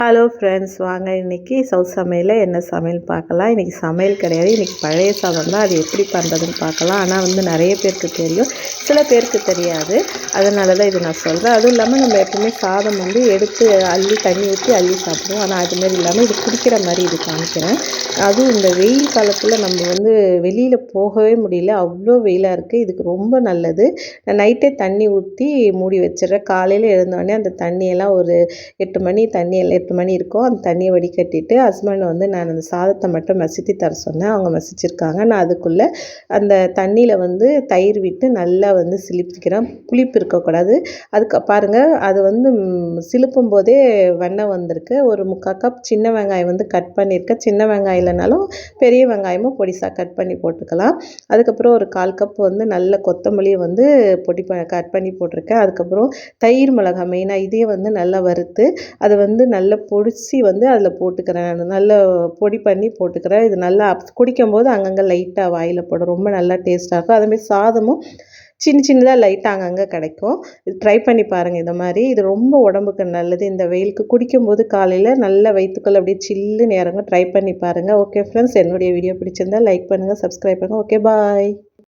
Hello friends வாங்க இன்றைக்கி south சமையலில் என்ன சமையல் பார்க்கலாம். இன்றைக்கி சமையல் கிடையாது. இன்றைக்கி பழைய சாதம் தான். அது எப்படி பண்ணுறதுன்னு பார்க்கலாம். ஆனால் வந்து நிறைய பேருக்கு தெரியும். சில பேருக்கு தெரியாது. அதனால தான் இது நான் சொல்கிறேன் அதுவும் இல்லாமல் நம்ம எப்பவுமே சாதம் வந்து எடுத்து அள்ளி தண்ணி ஊற்றி அள்ளி சாப்பிடுவோம். ஆனால் அதுமாரி இல்லாமல் இது குடிக்கிற மாதிரி இது காமிக்கிறேன். அதுவும் இந்த வெயில் காலத்தில் நம்ம வந்து வெளியில் போகவே முடியல. அவ்வளோ வெயிலாக இருக்குது இதுக்கு ரொம்ப நல்லது. நான் நைட்டே தண்ணி ஊற்றி மூடி வச்சிடுறேன். காலையில் எழுந்தோடனே அந்த தண்ணியெல்லாம் ஒரு எட்டு மணி தண்ணி எட்டு மணி இருக்கும் அந்த தண்ணியை வடிகட்டிட்டு ஹஸ்பண்ட் வந்து நான் அந்த சாதத்தை மட்டும் மசித்து தர சொன்னேன். அவங்க மசிச்சிருக்காங்க. நான் அதுக்குள்ளே அந்த தண்ணியில் வந்து தயிர் விட்டு நல்லா வந்து சிலிப்பிக்கிறேன். புளிப்பு இருக்கக்கூடாது. அதுக்கு பாருங்கள் அது வந்து சிலுப்பும் போதே வெண்ணெய் வந்திருக்கு. ஒரு முக்கால் கப் சின்ன வெங்காயம் வந்து கட் பண்ணியிருக்கேன் சின்ன வெங்காயம் இல்லைனாலும் பெரிய வெங்காயமும் பொடிசாக கட் பண்ணி போட்டுக்கலாம். அதுக்கப்புறம் ஒரு கால் கப் வந்து நல்ல கொத்தமல்லியை வந்து பொடி ப கட் பண்ணி போட்டிருக்கேன். அதுக்கப்புறம் தயிர் மிளகாய் மெயினாக இதே வந்து நல்லா வறுத்து அதை வந்து நல்ல பொடிச்சு வந்து அதில் போட்டுக்கிறேன். நல்லா பொடி பண்ணி போட்டுக்கிறேன். இது நல்லா குடிக்கும்போது அங்கங்கே லைட்டாக வாயில் போடும். ரொம்ப நல்லா டேஸ்ட்டாக இருக்கும். அதேமாதிரி சாதமும் சின்ன சின்னதாக லைட்டாக அங்கங்கே கிடைக்கும். இது ட்ரை பண்ணி பாருங்கள் இந்த மாதிரி. இது ரொம்ப உடம்புக்கு நல்லது. இந்த வெயிலுக்கு குடிக்கும்போது காலையில் நல்ல வயிற்றுக்குள்ள அப்படியே சில்லு நேரங்க ட்ரை பண்ணி பாருங்கள் ஓகே ஃப்ரெண்ட்ஸ் என்னுடைய வீடியோ பிடிச்சிருந்தா லைக் பண்ணுங்கள் சப்ஸ்கிரைப் பண்ணுங்கள் ஓகே பாய்